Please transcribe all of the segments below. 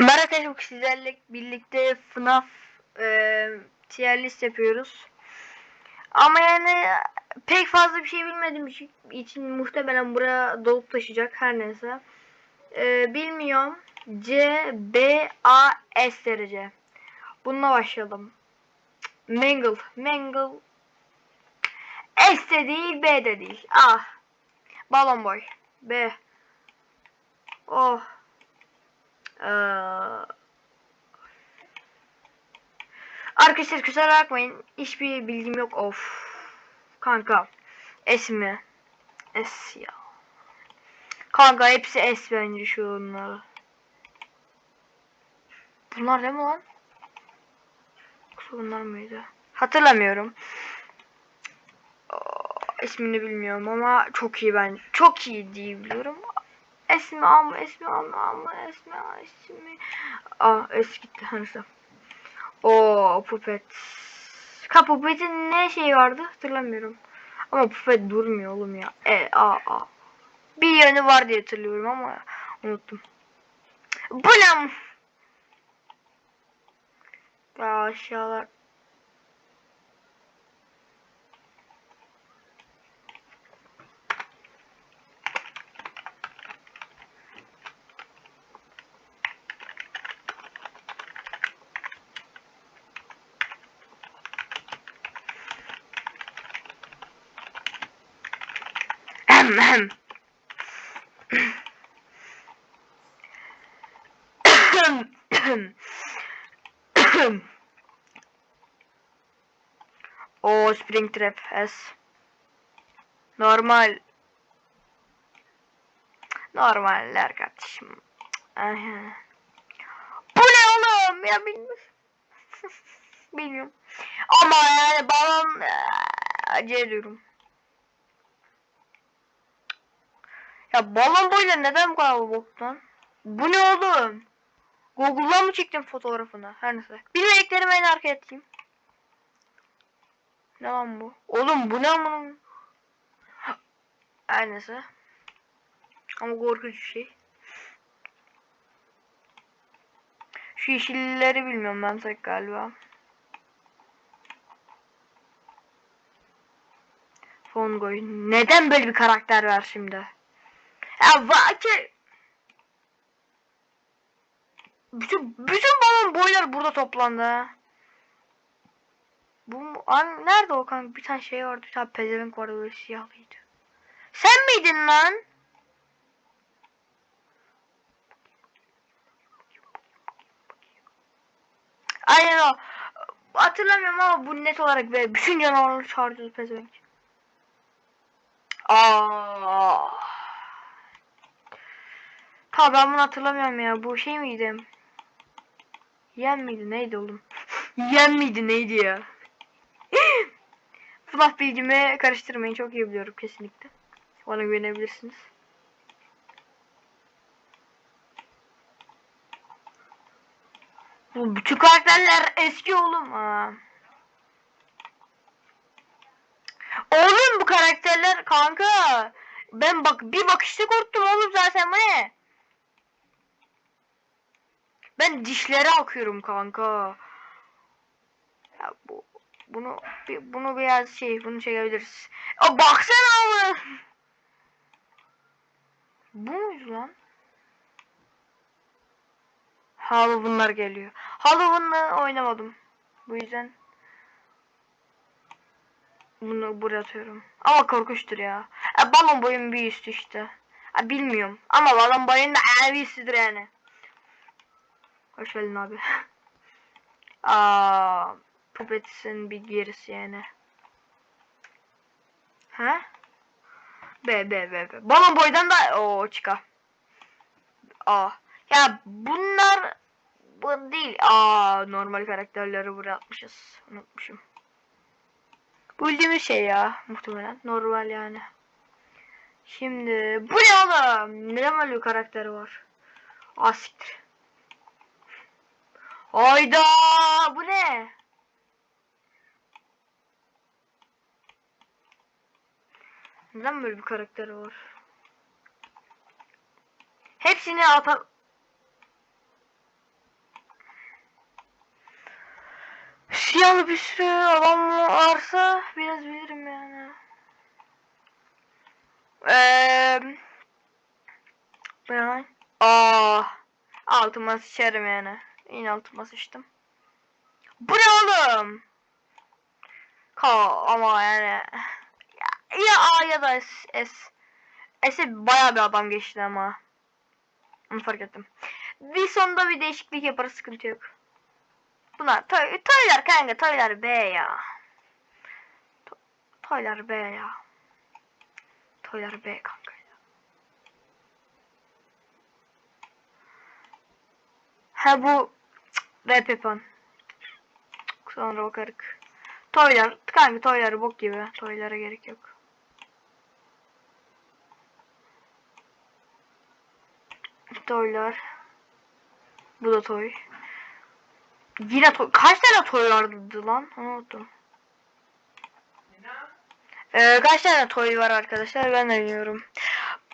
Merhaba arkadaşlar sizlerle birlikte FNAF e, tier list yapıyoruz. Ama yani pek fazla bir şey bilmediğim için, için muhtemelen buraya dolup taşıyacak her neyse. E, bilmiyorum. C, B, A, S derece. Bununla başlayalım. Mangle. Mangle. S de değil, B de değil. A. Balon boy. B. Oh. Arkadaşlar kusura bakmayın. Hiçbir bilgim yok. Of. Kanka. S mi? S ya. Kanka hepsi S bence şu onları. Bunlar değil mi lan? Yoksa bunlar mıydı? Hatırlamıyorum. Aa, ismini bilmiyorum ama çok iyi ben. Çok iyi diye biliyorum. Esmi ama esmi ama ama esmi esmi. Aa es gitti hanısı. O pupet. Ha pupetin ne şeyi vardı hatırlamıyorum. Ama pupet durmuyor oğlum ya. E a a. Bir yönü var diye hatırlıyorum ama unuttum. Bu ne? Ya aşağılar. Ahem, ahem. o Springtrap S. Normal. Normaller kardeşim. Aha. Bu ne oğlum? Ya bilmiyorum. bilmiyorum. Ama yani balon acı ediyorum. Ya balon boyla neden bu kadar boktan? Bu ne oğlum? Google'dan mı çektin fotoğrafını? Her neyse. Bir meleklerimi en arkaya atayım. Ne lan bu? Oğlum bu ne amına? Her neyse. Ama korkunç bir şey. Şu yeşilleri bilmiyorum ben tek galiba. Fongoy. Neden böyle bir karakter var şimdi? Ya vaki. Bütün bütün balon boylar burada toplandı. Bu an nerede o kanka? Bir tane şey vardı. Bir tane pezevenk vardı böyle siyahlıydı. Sen miydin lan? Aynen o. Hatırlamıyorum ama bu net olarak ve bütün canavarları çağırıyordu pezevenk. Aa. Ta ben bunu hatırlamıyorum ya. Bu şey miydi? Yen miydi? Neydi oğlum? Yen miydi? Neydi ya? FNAF bilgimi karıştırmayın. Çok iyi biliyorum kesinlikle. Bana güvenebilirsiniz. Bu bütün karakterler eski oğlum. Aa. Oğlum bu karakterler kanka. Ben bak bir bakışta korktum oğlum zaten bu ne? Ben dişlere akıyorum kanka. Ya bu bunu bunu biraz şey bunu çekebiliriz. Ya baksana ama. Bu muydu lan? Halloween'lar geliyor. Halloween'la oynamadım. Bu yüzden bunu buraya atıyorum. Ama korkunçtur ya. E, balon boyun bir üstü işte. E, bilmiyorum. Ama balon boyun da en üstüdür yani. Hoş geldin abi. Aa, Puppets'in bir gerisi yani. Ha? Be be be be. Balon boydan da o çıka. Aa. Ya bunlar bu değil. Aa normal karakterleri buraya atmışız. Unutmuşum. Bildiğimiz şey ya muhtemelen. Normal yani. Şimdi bu ne oğlum? Böyle bir karakteri var? Asiktir. Hayda bu ne? Neden böyle bir karakteri var? Hepsini ata... Siyahlı bir sürü adam varsa biraz bilirim yani. Eee... Ben... Aa, altıma sıçarım yani. Yine altıma sıçtım. Bu ne oğlum? Ka ama yani ya, ya A ya da S. S. S'e bayağı bir adam geçti ama. Onu fark ettim. Bir sonunda bir değişiklik yaparız sıkıntı yok. Bunlar toy, toylar kanka toylar B ya. To, toylar B ya. Toylar B kanka. Ha bu rap yapan. Sonra bakarız. Toylar kanka toylar bok gibi. Toylara gerek yok. Toylar. Bu da toy. Yine toy. Kaç tane toy vardı lan? Unuttum. Ee, kaç tane toy var arkadaşlar ben de bilmiyorum.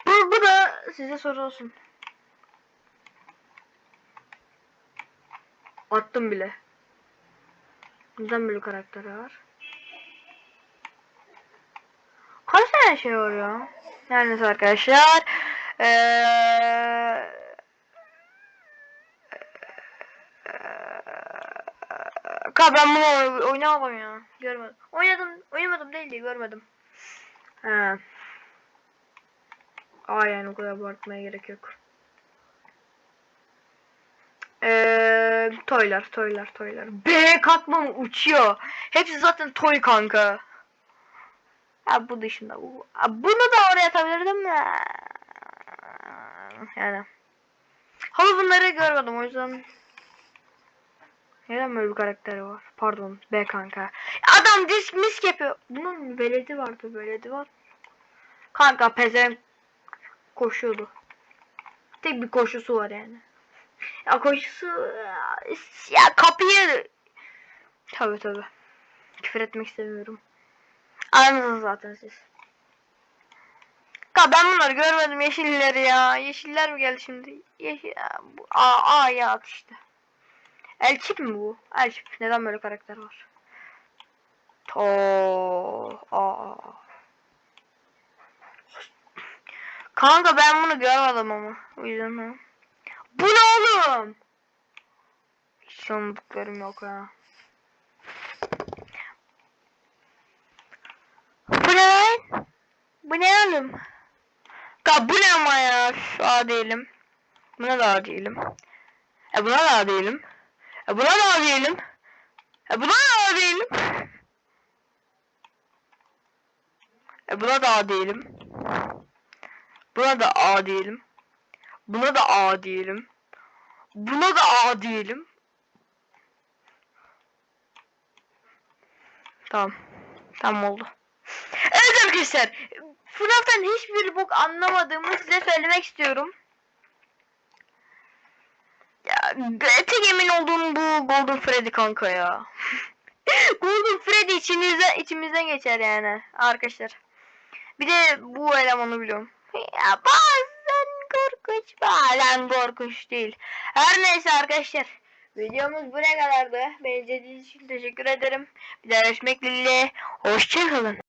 Bu, bu da size soru olsun. Attım bile. Neden böyle karakteri var? Kaç tane şey var ya? Her neyse arkadaşlar. Eee... Ka ben bunu oy- oynamadım ya. Görmedim. Oynadım. Oynamadım değil de görmedim. He. Aa yani o kadar abartmaya gerek yok. Eee toylar, toylar, toylar. B katman uçuyor. Hepsi zaten toy kanka. Ha bu dışında bu. Ha, bunu da oraya atabilirdim de. Yani. Ama bunları görmedim o yüzden. Neden böyle bir karakteri var? Pardon B kanka. Adam disk misk yapıyor. Bunun veledi vardı veledi var. Kanka pezevenk koşuyordu. Tek bir koşusu var yani. Ya koşusu ya kapıyı Tabi tabi. Küfür etmek istemiyorum. Anladınız zaten siz. Ka ben bunları görmedim yeşilleri ya. Yeşiller mi geldi şimdi? Yeşil A A ya işte. Elçip mi bu? Elçip. Neden böyle karakter var? To Aa. Kanka ben bunu görmedim ama. O yüzden ha. Bu ne oğlum? Hiç sandıklarım yok ha. Bu ne? Bu ne oğlum? Ka bu ne ama ya? Şu A değilim. Buna da A değilim. E buna da A değilim. E buna da A değilim. E buna da A değilim. E buna da A değilim. Buna da A değilim. Buna da A diyelim. Buna da A diyelim. Tamam. Tamam oldu. Evet arkadaşlar. FNAF'tan hiçbir bok anlamadığımı size söylemek istiyorum. Ya tek emin olduğum bu Golden Freddy kanka ya. Golden Freddy içinizden, içimizden geçer yani arkadaşlar. Bir de bu elemanı biliyorum. Ya bazen korkunç bazen korkunç değil. Her neyse arkadaşlar. Videomuz buraya kadardı. Beni izlediğiniz için teşekkür ederim. Bir daha görüşmek dileğiyle. Hoşçakalın.